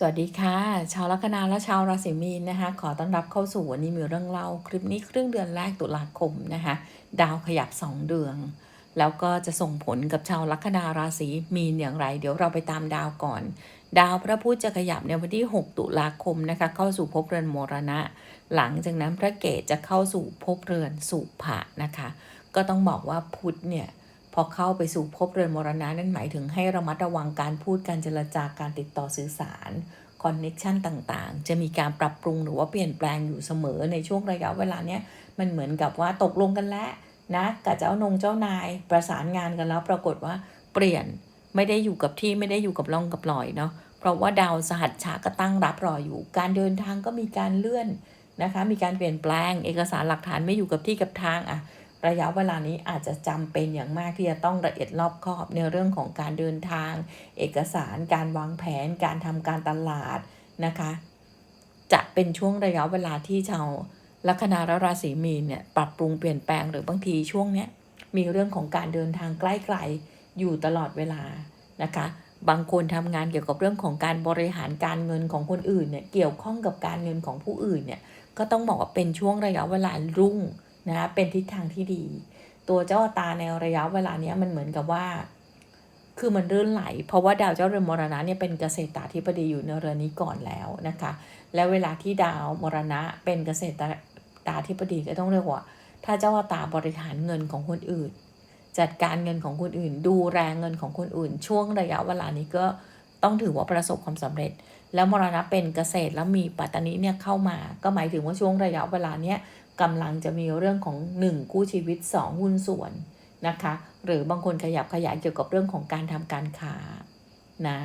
สวัสดีค่ะ ชาวลัคนาและชาวราศีมีนนะคะ ขอต้อนรับเข้าสู่วันนี้มีเรื่องเล่า คลิปนี้ครึ่งเดือนแรกตุลาคมนะคะ ดาวขยับ 2 เดือนแล้วก็จะส่งผลกับชาวลัคนาราศีมีนอย่างไร เดี๋ยวเราไปตามดาวก่อน ดาวพระพุธจะขยับในวันที่ 6 ตุลาคมนะคะเข้าสู่ภพเรือนมรณะ หลังจากนั้นพระเกศจะเข้าสู่ภพเรือนสุภะนะคะ ก็ต้องบอกว่าพุธเนี่ย พอเข้าไปสู่ภพเรือนมรณะนั่นหมายถึงให้ระมัดระวังการพูดการเจรจาการติดต่อสื่อสารคอนเน็ชันต่างๆ จะมีการปรับปรุงหรือว่าเปลี่ยนแปลงอยู่เสมอในช่วงระยะเวลาเนี้ยมันเหมือนกับว่าตกลงกันแล้วนะกับเจ้านงเจ้านายประสานงานกันแล้วปรากฏว่าเปลี่ยนไม่ได้อยู่กับที่ไม่ได้อยู่กับร่องกับลอยเนาะเพราะว่าดาวสหัสชาก็ตั้งรับรออยู่ การเดินทางก็มีการเลื่อนนะคะมีการเปลี่ยนแปลงเอกสารหลักฐานไม่อยู่กับที่กับทางอะ ระยะเวลานี้อาจจะจำเป็นอย่างมากที่จะต้องละเอียดรอบคอบในเรื่องของการเดินทาง เอกสารการวางแผน การทำการตลาดนะคะ จะเป็นช่วงระยะเวลาที่ชาวลัคนาและราศีมีนเนี่ยปรับปรุงเปลี่ยนแปลงหรือบางทีช่วงเนี้ยมีเรื่องของการเดินทางใกล้ๆอยู่ตลอดเวลานะคะ บางคนทำงานเกี่ยวกับเรื่องของการบริหารการเงินของคนอื่นเนี่ยเกี่ยวข้องกับการเงินของผู้อื่นเนี่ยก็ต้องบอกว่าเป็นช่วงระยะเวลารุ่ง นะคะเป็นทิศทางที่ดี ตัวเจ้าตาในระยะเวลาเนี้ยมันเหมือนกับว่า คือมันรื่นไหล เพราะว่าดาวเจ้าเรือนมรณะเนี่ยเป็นเกษตราธิบดีอยู่ในเรือนนี้ก่อนแล้วนะคะ แล้วเวลาที่ดาวมรณะเป็นเกษตราธิบดีก็ต้องเรียกว่า ถ้าเจ้าตาบริหารเงินของคนอื่น จัดการเงินของคนอื่น ดูแลเงินของคนอื่น ช่วงระยะเวลานี้ก็ต้องถือว่าประสบความสำเร็จ แล้วมรณะเป็นเกษตรแล้วมีปัตตานีเนี่ยเข้ามา ก็หมายถึงว่าช่วงระยะเวลาเนี้ย กำลังจะมีเรื่องของ 1 กู้ชีวิต 2 หุ้นส่วนนะคะ หรือบางคนขยับขยายเกี่ยวกับเรื่องของการทำการค้านะ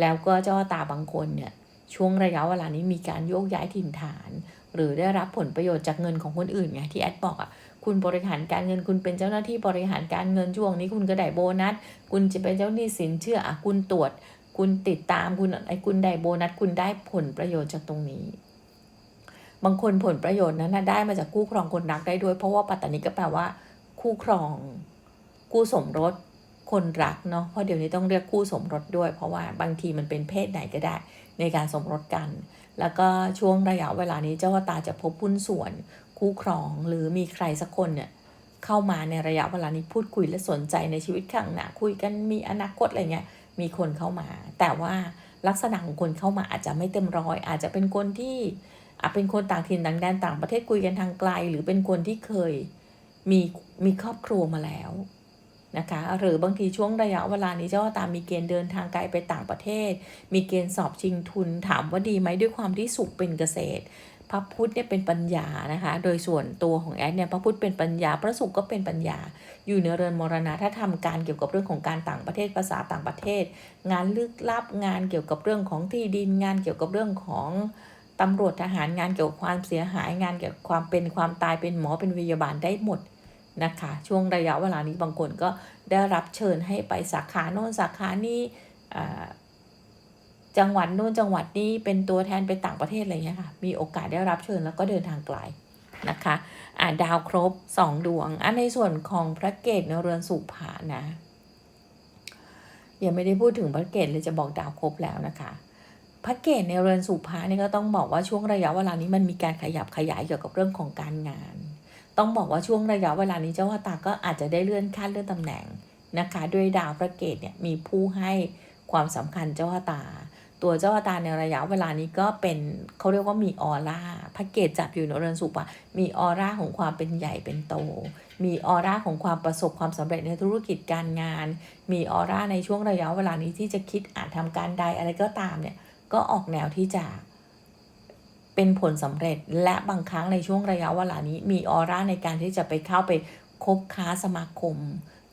แล้วก็เจ้าตาบางคนเนี่ยช่วงระยะเวลานี้มีการโยกย้ายถิ่นฐาน หรือได้รับผลประโยชน์จากเงินของคนอื่นไงที่แอดบอกอะ่ะคุณบริหารการเงินคุณเป็นเจ้าหน้าที่บริหารการเงินช่วงนี้คุณก็ได้โบนัส คุณจะเป็นเจ้าหนี้สินเชื่ออะคุณตรวจ คุณติดตามคุณไอ้คุณได้โบนัส คุณได้ผลประโยชน์จากตรงนี้ บางคนผลประโยชน์นั้นนะได้มาจากคู่ครองคนรักได้ด้วย เพราะว่าปัตตานีก็แปลว่า คู่ครอง คู่สมรส คนรักเนาะเพราะเดี๋ยวนี้ต้องเรียกคู่สมรสด้วย เพราะว่าบางทีมันเป็นเพศไหนก็ได้ ในการสมรสกัน แล้วก็ช่วงระยะเวลานี้เจ้าตาจะพบหุ้นส่วน คู่ครองหรือมีใครสักคนเนี่ยเข้ามาในระยะเวลานี้พูดคุยและสนใจในชีวิตข้างหน้าคุยกันมีอนาคตอะไรเงี้ยมีคนเข้ามา แต่ว่าลักษณะของคนเข้ามาอาจจะไม่เต็มร้อย อาจจะเป็นคนที่ เป็นคนต่างถิ่นต่างแดนต่างประเทศคุยกันทางไกล หรือเป็นคนที่เคยมีมีครอบครัวมาแล้วนะคะหรือบางทีช่วงระยะเวลานี้เจ้าตามมีเกณฑ์เดินทางไกลไปต่างประเทศ มีเกณฑ์สอบชิงทุนถามว่าดีไหมด้วยความที่สุขเป็นเกษตร พระพุทธเนี่ยเป็นปัญญานะคะ โดยส่วนตัวของแอดเนี่ยพระพุทธเป็นปัญญา พระศุกร์ก็เป็นปัญญา อยู่ในเรือนมรณะถ้าทำการเกี่ยวกับเรื่องของการต่างประเทศภาษาต่างประเทศ งานลึกลับงานเกี่ยวกับเรื่องของที่ดินงานเกี่ยวกับเรื่องของ ตำรวจทหารงานเกี่ยวกับความเสียหายงานเกี่ยวกับความเป็นความตายเป็นหมอเป็นพยาบาลได้หมดนะคะ ช่วงระยะเวลานี้บางคนก็ได้รับเชิญให้ไปสาขาโน้นสาขานี้จังหวัดโน้นจังหวัดนี้เป็นตัวแทนไปต่างประเทศอะไรเงี้ยค่ะ มีโอกาสได้รับเชิญแล้วก็เดินทางไกลนะคะอ่าดาวครบสองดวงอันในส่วนของพระเกตในเรือนสุภานะยังไม่ได้พูดถึงพระเกตเลยจะบอกดาวครบแล้วนะคะ พระเกตในเรือนสุภานี่ก็ต้องบอกว่าช่วงระยะเวลานี้มันมีการขยับขยายเกี่ยวกับเรื่องของการงาน ต้องบอกว่าช่วงระยะเวลานี้เจ้าว่าตาก็อาจจะได้เลื่อนขั้นเลื่อนตำแหน่งนะคะด้วยดาวพระเกตเนี่ยมีผู้ให้ความสำคัญเจ้าว่าตา ตัวเจ้าว่าตาในระยะเวลานี้ก็เป็นเขาเรียกว่ามีออร่าพระเกตจับอยู่ในเรือนสุปะมีออร่าของความเป็นใหญ่เป็นโต มีออร่าของความประสบความสำเร็จในธุรกิจการงาน มีออร่าในช่วงระยะเวลานี้ที่จะคิดอาจทำการใดอะไรก็ตามเนี่ย ก็ออกแนวที่จะเป็นผลสำเร็จและบางครั้งในช่วงระยะเวลานี้ มีออร่าในการที่จะไปเข้าไปคบค้าสมาคม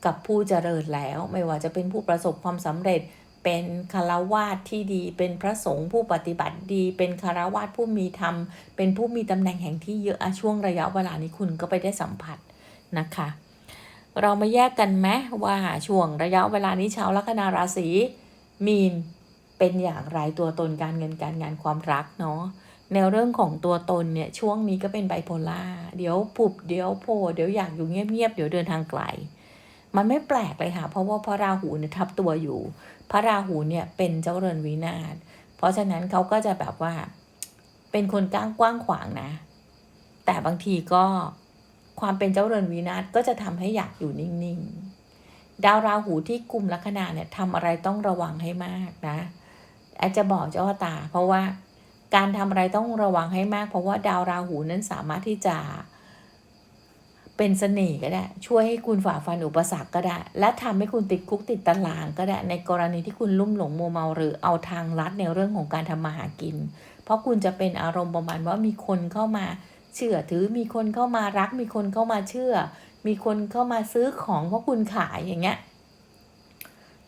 กับผู้เจริญแล้ว ไม่ว่าจะเป็นผู้ประสบความสำเร็จ เป็นคารวาสที่ดี เป็นพระสงฆ์ผู้ปฏิบัติดี เป็นคารวาสผู้มีธรรม เป็นผู้มีตำแหน่งแห่งที่เยอะช่วงระยะเวลานี้คุณก็ไปได้สัมผัสนะคะ เรามาแยกกันไหมว่าช่วงระยะเวลานี้ชาวลัคนาราศีมีน เป็นอย่างไรตัวตนการเงินการงานความรักเนาะแนวเรื่องของตัวตนเนี่ยช่วงนี้ก็เป็นไบโพล่าเดี๋ยวปุบเดี๋ยวโผล่เดี๋ยวอยากอยู่เงียบๆเดี๋ยวเดินทางไกล มันไม่แปลกเลยค่ะ เพราะว่าพระราหูเนี่ยทับตัวอยู่ พระราหูเนี่ยเป็นเจ้าเรือนวินาศเพราะฉะนั้นเขาก็จะแบบว่า เป็นคนกว้างกว้างขวางนะ แต่บางทีก็ความเป็นเจ้าเรือนวินาศก็จะทำให้อยากอยู่นิ่งๆ ดาวราหูที่กลุ่มลัคนาเนี่ยทำอะไรต้องระวังให้มากนะ อาจจะบอกเจ้าตา เพราะว่าการทำอะไรต้องระวังให้มาก เพราะว่าดาวราหูนั้นสามารถที่จะ เป็นเสน่ห์ก็ได้ ช่วยให้คุณฝ่าฟันอุปสรรคก็ได้ และทำให้คุณติดคุกติดตารางก็ได้ ในกรณีที่คุณลุ่มหลงโมวเมาหรือเอาทางลัดในเรื่องของการทำมาหากิน เพราะคุณจะเป็นอารมณ์ประมาณว่ามีคนเข้ามาเชื่อถือมีคนเข้ามารัก มีคนเข้ามาเชื่อ มีคนเข้ามาซื้อของเพราะคุณขายอย่างเงี้ย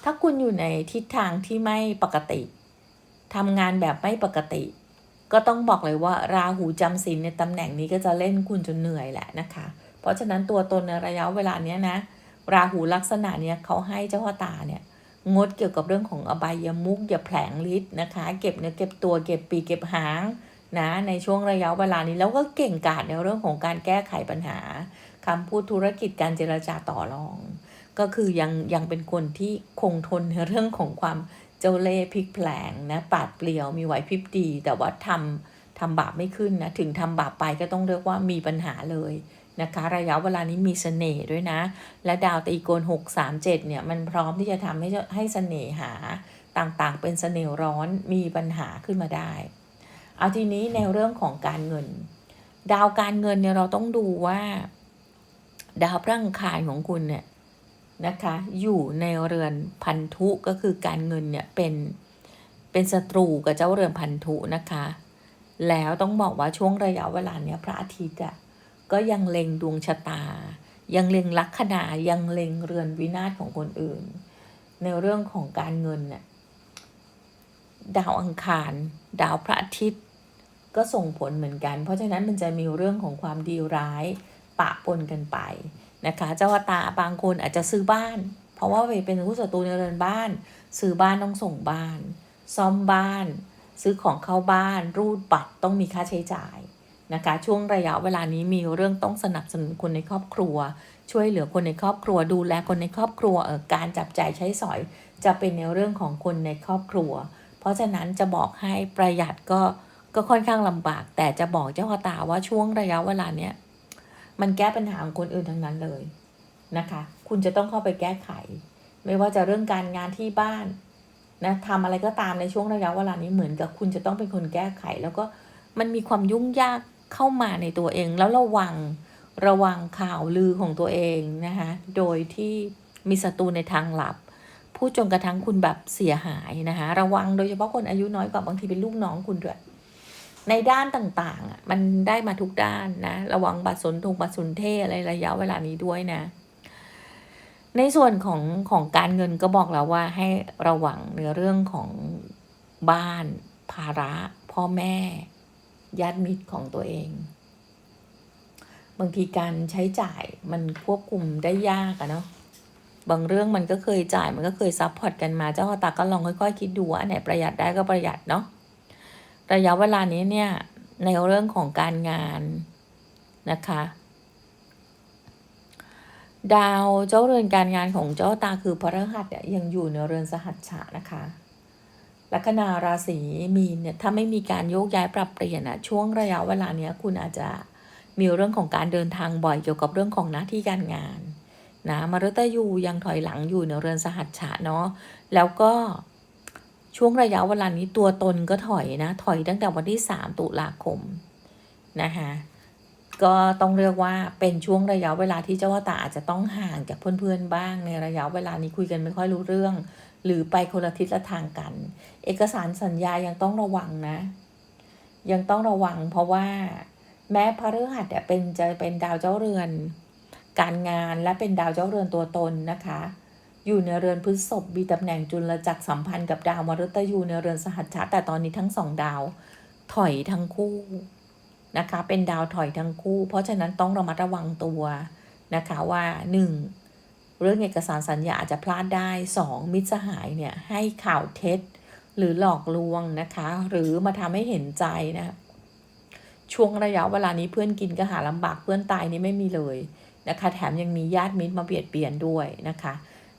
ถ้าคุณอยู่ในทิศทางที่ไม่ปกติ ทำงานแบบไม่ปกติ ก็ต้องบอกเลยว่าราหูจำศีลในตำแหน่งนี้ก็จะเล่นคุณจนเหนื่อยแหละนะคะ เพราะฉะนั้นตัวตนในระยะเวลาเนี้ยนะ ราหูลักษณะเนี้ยเขาให้เจ้าตาเนี่ยงดเกี่ยวกับเรื่องของอบายมุกอย่าแผลงฤทธิ์นะคะ เก็บเนื้อเก็บตัวเก็บปีเก็บหางนะในช่วงระยะเวลานี้แล้วก็เก่งกาจในเรื่องของการแก้ไขปัญหาคำพูดธุรกิจการเจรจาต่อรอง ก็คือยังยังเป็นคนที่คงทนในเรื่องของความ เจ้าเล่พลิกแผลงนะปาดเปลี่ยวมีไหวพริบดี แต่ว่าทำทำบาปไม่ขึ้นนะถึงทำบาปไปก็ต้องเรียกว่ามีปัญหาเลยนะคะระยะเวลานี้มีเสน่ห์ด้วยนะ และดาวตีโกน 6 3 7 เนี่ย มันพร้อมที่จะทำให้ให้เสน่หาต่างๆ เป็นเสน่ห์ร้อนมีปัญหาขึ้นมาได้ เอาทีนี้ในเรื่องของการเงิน ดาวการเงินเนี่ยเราต้องดูว่า ดาวพระอังคารของคุณเนี่ย นะคะ อยู่ในเรือนพันธุก็คือการเงินเนี่ยเป็นเป็นศัตรูกับเจ้าเรือนพันธุนะคะ แล้วต้องบอกว่าช่วงระยะเวลาเนี้ยพระอาทิตย์อะก็ยังเล็งดวงชะตา ยังเล็งลัคนายังเล็งเรือนวินาศของคนอื่น ในเรื่องของการเงินเนี่ยดาวอังคาร ดาวพระอาทิตย์ ก็ส่งผลเหมือนกัน เพราะฉะนั้นมันจะมีเรื่องของความดีร้ายปะปนกันไป นะคะ เจ้าตาบางคนอาจจะซื้อบ้าน เพราะว่าไปเป็นผู้ศัตรูในเรือนบ้าน ซื้อบ้านต้องส่งบ้าน ซ่อมบ้าน ซื้อของเข้าบ้าน รูดบัตรต้องมีค่าใช้จ่ายนะคะ ช่วงระยะเวลานี้มีเรื่องต้องสนับสนุนคนในครอบครัว ช่วยเหลือคนในครอบครัว ดูแลคนในครอบครัวเออการจับจ่ายใช้สอย จะเป็นในเรื่องของคนในครอบครัว เพราะฉะนั้นจะบอกให้ประหยัดก็ก็ค่อนข้างลำบาก แต่จะบอกเจ้าพ่อตาว่าช่วงระยะเวลาเนี้ย มันแก้ปัญหาของคนอื่นทั้งนั้นเลยนะคะ คุณจะต้องเข้าไปแก้ไข ไม่ว่าจะเรื่องการงานที่บ้านนะทำอะไรก็ตามในช่วงระยะเวลานี้เหมือนกับคุณจะต้องเป็นคนแก้ไข แล้วก็มันมีความยุ่งยากเข้ามาในตัวเองแล้วระวังระวังข่าวลือของตัวเองนะคะโดยที่มีศัตรูในทางลับพูดจนกระทั่งคุณแบบเสียหายนะคะระวังโดยเฉพาะคนอายุน้อยกว่าบางทีเป็นลูกน้องคุณด้วย ในด้านต่างๆ มันได้มาทุกด้านนะ ระวังบัตรสนทงบัตรสนเทอะไรระยะเวลานี้ด้วยนะ ในส่วนของของการเงินก็บอกแล้วว่าให้ระวังในเรื่องของบ้าน ภาระ พ่อแม่ ญาติมิตรของตัวเอง บางทีการใช้จ่ายมันควบคุมได้ยากอะเนาะบางเรื่องมันก็เคยจ่ายมันก็เคยซับพอร์ตกันมาเจ้าตาก็ลองค่อยๆคิดดูว่าไหนประหยัดได้ก็ประหยัดเนาะ ระยะเวลานี้เนี่ยในเรื่องของการงานนะคะ ดาวเจ้าเรือนการงานของเจ้าตาคือพระรหัสเนี่ยยังอยู่ในเรือนสหัสฉะนะคะลัคนาราศีมีนเนี่ยถ้าไม่มีการโยกย้ายปรับเปลี่ยนอะช่วงระยะเวลาเนี้ยคุณอาจจะมีเรื่องของการเดินทางบ่อยเกี่ยวกับเรื่องของหน้าที่การงานนะมารตยูยังถอยหลังอยู่ในเรือนสหัสฉะเนาะแล้วก็ ช่วงระยะเวลานี้ตัวตนก็ถอยนะ ถอยตั้งแต่วันที่ 3 ตุลาคมนะคะก็ต้องเรียกว่าเป็นช่วงระยะเวลาที่เจ้าว่าตาอาจจะต้องห่างจากเพื่อนๆบ้าง ในระยะเวลานี้คุยกันไม่ค่อยรู้เรื่อง หรือไปคนละทิศละทางกัน เอกสารสัญญายังต้องระวังนะ ยังต้องระวังเพราะว่า แม้พระฤหัสเนี่ยเป็นจะเป็นดาวเจ้าเรือน การงานและเป็นดาวเจ้าเรือนตัวตนนะคะ อยู่ในเรือนพฤษภมีตำแหน่งจุลจักรสัมพันธ์กับดาวมฤตยูในเรือนสหัชชะแต่ตอนนี้ทั้งสองดาว ถอยทั้งคู่นะคะ เป็นดาวถอยทั้งคู่ เพราะฉะนั้นต้องระมัดระวังตัวนะคะว่าหนึ่งเรื่องเอกสารสัญญาอาจจะพลาดได้ 2. มิตรสหายเนี่ยให้ข่าวเท็จ หรือหลอกลวงนะคะ หรือมาทำให้เห็นใจนะ ช่วงระยะเวลานี้เพื่อนกินก็หาลำบากเพื่อนตายนี่ไม่มีเลยนะคะ แถมยังมีญาติมิตรมาเบียดเบียนด้วยนะคะ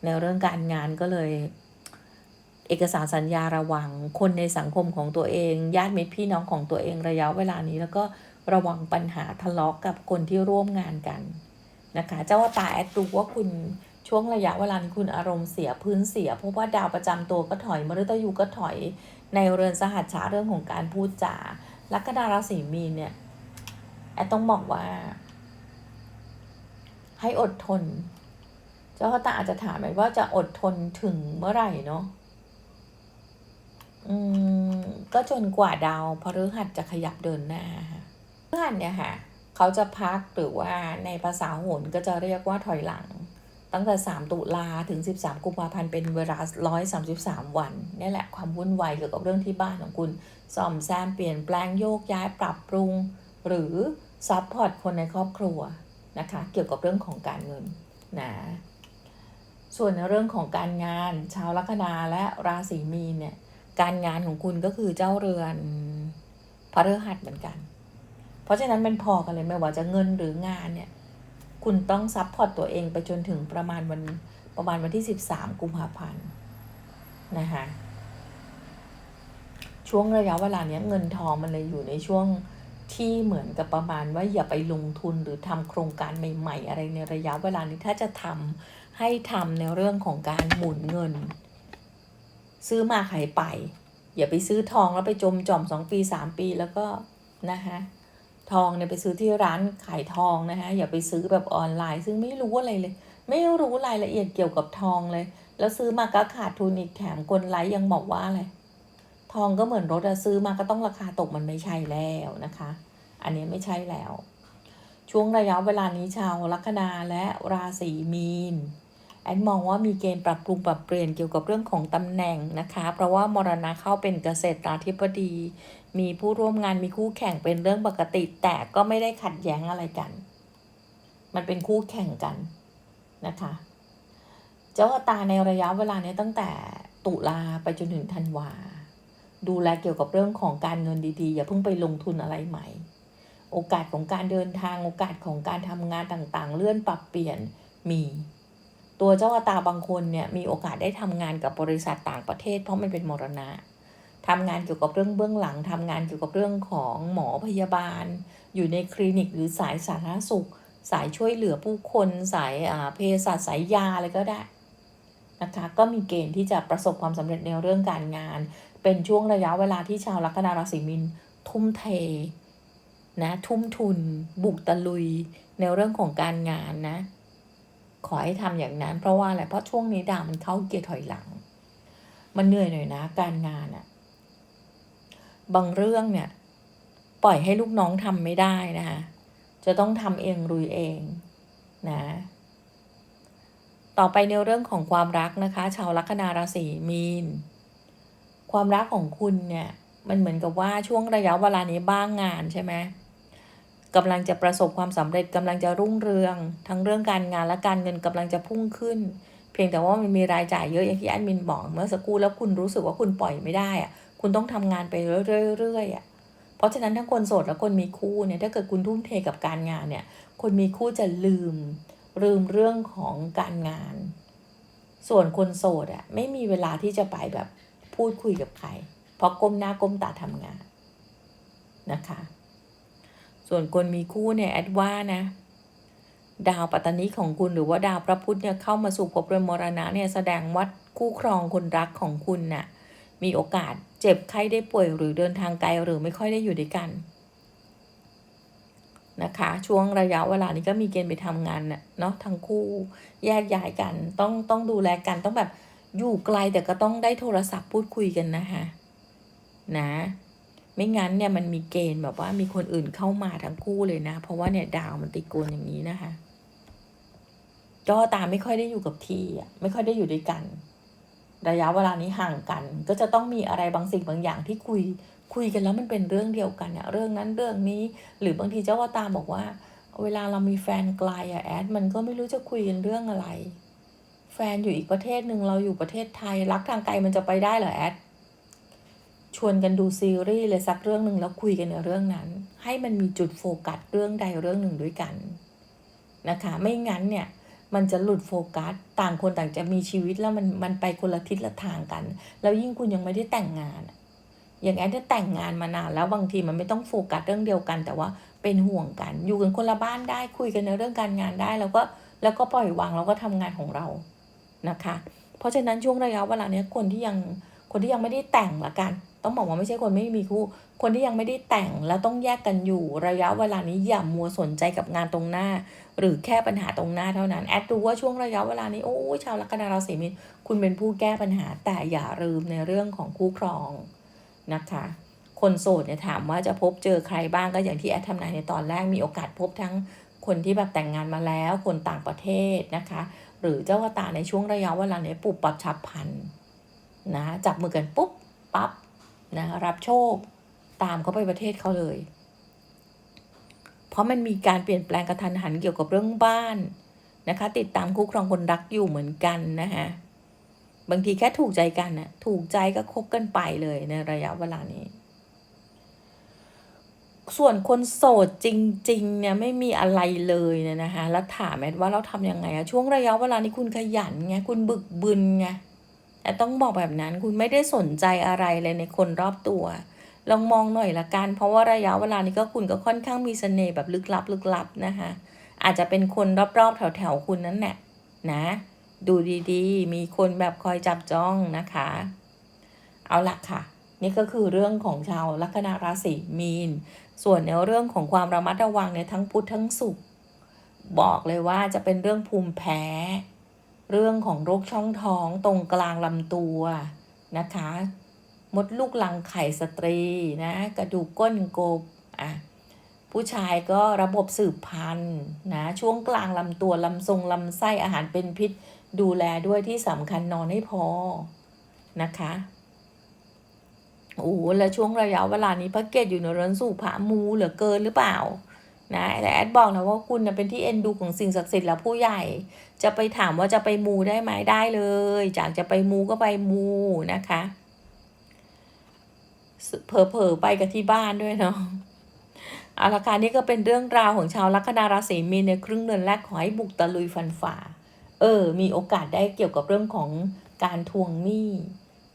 ในเรื่องการงานก็เลย เอกสารสัญญาระวังคนในสังคมของตัวเอง ญาติมิตรพี่น้องของตัวเองระยะเวลานี้ แล้วก็ระวังปัญหาทะเลาะกับคนที่ร่วมงานกันนะคะเจ้าว่าตาแอดดูว่าคุณช่วงระยะเวลานี้คุณอารมณ์เสียพื้นเสีย เพราะว่าดาวประจำตัวก็ถอยมฤตยูก็ถอย ในเรือนสหัสชาเรื่องของการพูดจาลัคนาราศีมีนเนี่ยแอดต้องบอกว่า ให้อดทน จ้าพ่อตาอาจจะถามไหมว่าจะอดทนถึงเมื่อไหร่เนาะอืมก็จนกว่าดาวพฤหัสจะขยับเดินหน้าค่ะพฤหัสเนี่ยค่ะ เขาจะพักหรือว่าในภาษาโหรก็จะเรียกว่าถอยหลัง ตั้งแต่ 3 ตุลาถึง 13 กุมภาพันธ์เป็นเวลา 133 วันนี่แหละความวุ่นวายเกี่ยวกับเรื่องที่บ้านของคุณซ่อมแซมเปลี่ยนแปลงโยกย้ายปรับปรุง หรือซัพพอร์ตคนในครอบครัวนะคะ เกี่ยวกับเรื่องของการเงินนะ ส่วนในเรื่องของการงาน ชาวลัคนาและราศีมีนเนี่ย การงานของคุณก็คือเจ้าเรือนพระฤหัสเหมือนกัน เพราะฉะนั้นมันพอกันเลยไม่ว่าจะเงินหรืองานเนี่ย คุณต้องซัพพอร์ตตัวเองไปจนถึงประมาณวันประมาณวันที่ 13 กุมภาพันธ์นะคะช่วงระยะเวลาเนี้ยเงินทองมันเลยอยู่ในช่วงที่เหมือนกับประมาณว่าอย่าไปลงทุนหรือทำโครงการใหม่ ๆ อะไรในระยะเวลานี้ถ้าจะทำ ให้ทำในเรื่องของการหมุนเงิน ซื้อมาขายไป อย่าไปซื้อทองแล้วไปจมจอมสองปีสามปีแล้วก็นะคะทองเนี่ยไปซื้อที่ร้านขายทองนะคะอย่าไปซื้อแบบออนไลน์ ซึ่งไม่รู้อะไรเลย ไม่รู้รายละเอียดเกี่ยวกับทองเลย แล้วซื้อมาก็ขาดทุนอีกแถมกลไลฟ์ยังบอกว่าอะไรทองก็เหมือนรถอะซื้อมาก็ต้องราคาตกมันไม่ใช่แล้วนะคะ อันนี้ไม่ใช่แล้ว ช่วงระยะเวลานี้ชาวลัคนาและราศีมีน แอนมองว่ามีเกณฑ์ปรับปรุงปรับเปลี่ยนเกี่ยวกับเรื่องของตำแหน่งนะคะ เพราะว่ามรณะเข้าเป็นเกษตราธิบดี มีผู้ร่วมงานมีคู่แข่งเป็นเรื่องปกติ แต่ก็ไม่ได้ขัดแย้งอะไรกัน มันเป็นคู่แข่งกันนะคะ เจ้าตาในระยะเวลาเนี้ยตั้งแต่ตุลาไปจนถึงธันวา ดูแลเกี่ยวกับเรื่องของการเงินดีๆ อย่าเพิ่งไปลงทุนอะไรใหม่ โอกาสของการเดินทางโอกาสของการทำงานต่างๆ เลื่อนปรับเปลี่ยนมี ตัวเจ้าตาบางคนเนี่ยมีโอกาสได้ทำงานกับบริษัทต่างประเทศ เพราะมันเป็นมรณะทำงานเกี่ยวกับเรื่องเบื้องหลังทำงานเกี่ยวกับเรื่องของหมอพยาบาล อยู่ในคลินิกหรือสายสาธารณสุข สายช่วยเหลือผู้คนสายเภสัชสายยาอะไรก็ได้นะคะก็มีเกณฑ์ที่จะประสบความสำเร็จในเรื่องการงาน เป็นช่วงระยะเวลาที่ชาวลัคนาราศีมีนทุ่มเทนะทุ่มทุน บุกตะลุยในเรื่องของการงานนะ ขอให้ทำอย่างนั้น เพราะว่าอะไรเพราะช่วงนี้ดาวมันเข้าเกียร์ถอยหลัง มันเหนื่อยหน่อยนะ การงานอะบางเรื่องเนี่ย ปล่อยให้ลูกน้องทำไม่ได้นะคะจะต้องทำเองรุยเองนะ ต่อไปในเรื่องของความรักนะคะ ชาวลัคนาราศีมีน ความรักของคุณเนี่ย มันเหมือนกับว่าช่วงระยะเวลานี้บ้างงานใช่ไหม กำลังจะประสบความสำเร็จกำลังจะรุ่งเรือง ทั้งเรื่องการงานและการเงินกำลังจะพุ่งขึ้น เพียงแต่ว่ามันมีรายจ่ายเยอะอย่างที่แอดมินบอกเมื่อสักครู่แล้วคุณรู้สึกว่าคุณปล่อยไม่ได้อะคุณต้องทำงานไปเรื่อยๆอะเพราะฉะนั้นทั้งคนโสดและคนมีคู่เนี่ยถ้าเกิดคุณทุ่มเทกับการงานเนี่ย คนมีคู่จะลืมลืมเรื่องของการงาน ส่วนคนโสดอะไม่มีเวลาที่จะไปแบบพูดคุยกับใคร เพราะก้มหน้าก้มตาทำงานนะคะ ส่วนคนมีคู่เนี่ยแอดว่านะ ดาวปัตตานีของคุณหรือว่าดาวพระพุธเนี่ยเข้ามาสู่ภพเรือนมรณะเนี่ยแสดงว่าคู่ครองคนรักของคุณน่ะมีโอกาสเจ็บไข้ได้ป่วยหรือเดินทางไกลหรือไม่ค่อยได้อยู่ด้วยกันนะคะช่วงระยะเวลานี้ก็มีเกณฑ์ไปทำงานเนาะทั้งคู่แยกย้ายกันต้องต้องดูแลกันต้องแบบอยู่ไกลแต่ก็ต้องได้โทรศัพท์พูดคุยกันนะคะนะ ไม่งั้นเนี่ยมันมีเกณฑ์แบบว่ามีคนอื่นเข้ามาทั้งคู่เลยนะ เพราะว่าเนี่ยดาวมันติโกนอย่างนี้นะคะ ก็ตามไม่ค่อยได้อยู่กับที่อะไม่ค่อยได้อยู่ด้วยกัน ระยะเวลานี้ห่างกัน ก็จะต้องมีอะไรบางสิ่งบางอย่างที่คุยคุยกันแล้วมันเป็นเรื่องเดียวกันเนี่ยเรื่องนั้นเรื่องนี้ หรือบางทีเจ้าว่าตามบอกว่า เวลาเรามีแฟนไกลอะแอดมันก็ไม่รู้จะคุยกันเรื่องอะไร แฟนอยู่อีกประเทศหนึ่งเราอยู่ประเทศไทยรักทางไกลมันจะไปได้เหรอแอด ชวนกันดูซีรีส์เลยสักเรื่องหนึ่งแล้วคุยกันในเรื่องนั้น ให้มันมีจุดโฟกัสเรื่องใดเรื่องหนึ่งด้วยกันนะคะ ไม่งั้นเนี่ยมันจะหลุดโฟกัส ต่างคนต่างจะมีชีวิตแล้วมันมันไปคนละทิศละทางกัน แล้วยิ่งคุณยังไม่ได้แต่งงาน อย่างแอนได้แต่งงานมานานแล้วบางทีมันไม่ต้องโฟกัสเรื่องเดียวกัน แต่ว่าเป็นห่วงกัน อยู่กันคนละบ้านได้คุยกันในเรื่องการงานได้ แล้วก็แล้วก็ปล่อยวางแล้วก็ทำงานของเรานะคะ เพราะฉะนั้นช่วงระยะเวลาเนี้ยคนที่ยังคนที่ยังไม่ได้แต่งละกัน ต้องบอกว่าไม่ใช่คนไม่มีคู่ คนที่ยังไม่ได้แต่งแล้วต้องแยกกันอยู่ระยะเวลานี้อย่ามัวสนใจกับงานตรงหน้า หรือแค่ปัญหาตรงหน้าเท่านั้น แอดรู้ว่าช่วงระยะเวลานี้โอ้ยชาวลัคนาราศีมีนคุณเป็นผู้แก้ปัญหาแต่อย่าลืมในเรื่องของคู่ครองนะคะ คนโสดเนี่ยถามว่าจะพบเจอใครบ้างก็อย่างที่แอดทำนายในตอนแรกมีโอกาสพบทั้งคนที่แบบแต่งงานมาแล้วคนต่างประเทศนะคะ หรือเจ้ากระตาในช่วงระยะเวลาเนี้ยปุบปับฉับพันนะจับมือกันปุ๊บปั๊บ นะรับโชคตามเขาไปประเทศเขาเลย เพราะมันมีการเปลี่ยนแปลงกระทันหันเกี่ยวกับเรื่องบ้านนะคะ ติดตามคู่ครองคนรักอยู่เหมือนกันนะคะบางทีแค่ถูกใจกันนะถูกใจก็คบกันไปเลยในระยะเวลานี้ ส่วนคนโสดจริง ๆ เนี่ยไม่มีอะไรเลยเนี่ยนะคะแล้วถามแอดว่าเราทำยังไงอะช่วงระยะเวลานี้คุณขยันไงคุณบึกบึนไง แต่ต้องบอกแบบนั้นคุณไม่ได้สนใจอะไรเลยในคนรอบตัว ลองมองหน่อยละกัน เพราะว่าระยะเวลานี้ก็คุณก็ค่อนข้างมีเสน่ห์แบบลึกลับลึกลับนะคะ อาจจะเป็นคนรอบๆ แถวๆคุณนั่นแหละนะ ดูดีๆ มีคนแบบคอยจับจ้องนะคะ เอาละค่ะ นี่ก็คือเรื่องของชาวลัคนาราศีมีน ส่วนในเรื่องของความระมัดระวังเนี่ยทั้งพุธทั้งศุกร์บอกเลยว่าจะเป็นเรื่องภูมิแพ้ เรื่องของโรคช่องท้องตรงกลางลำตัวนะคะ มดลูกลังไข่สตรีนะกระดูกก้นกบอะผู้ชายก็ระบบสืบพันธุ์นะช่วงกลางลำตัวลำทรงลำไส้อาหารเป็นพิษ ดูแลด้วยที่สำคัญนอนให้พอนะคะโอ้แล้วช่วงระยะเวลานี้พระเกตอยู่ในเรือนสู่พระมูเหลือเกินหรือเปล่า นะแต่แอดบอกนะว่าคุณนะเป็นที่เอ็นดูของสิ่งศักดิ์สิทธิ์และผู้ใหญ่ จะไปถามว่าจะไปมูได้ไหมได้เลย จากจะไปมูก็ไปมูนะคะเผลอๆไปกับที่บ้านด้วยเนาะเอาละค่ะนี่ก็เป็นเรื่องราวของชาวลัคนาราศีมีนในครึ่งเดือนแรกขอให้บุกตะลุยฟันฝ่า เออ มีโอกาสได้เกี่ยวกับเรื่องของการทวงหนี้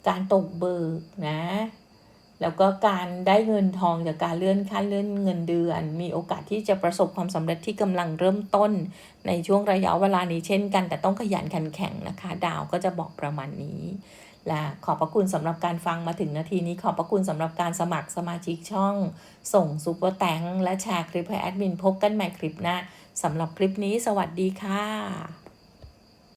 การตกเบิกนะ แล้วก็การได้เงินทองจากการเลื่อนขั้นเลื่อนเงินเดือน มีโอกาสที่จะประสบความสำเร็จที่กำลังเริ่มต้น ในช่วงระยะเวลานี้เช่นกัน แต่ต้องขยันขันแข็งนะคะ ดาวก็จะบอกประมาณนี้และขอบพระคุณสำหรับการฟังมาถึงนาทีนี้ขอบพระคุณสำหรับการสมัครสมาชิกช่อง ส่งซูเปอร์แตงและแชร์คลิปให้แอดมินพบกันใหม่คลิปหน้าสำหรับคลิปนี้สวัสดีค่ะ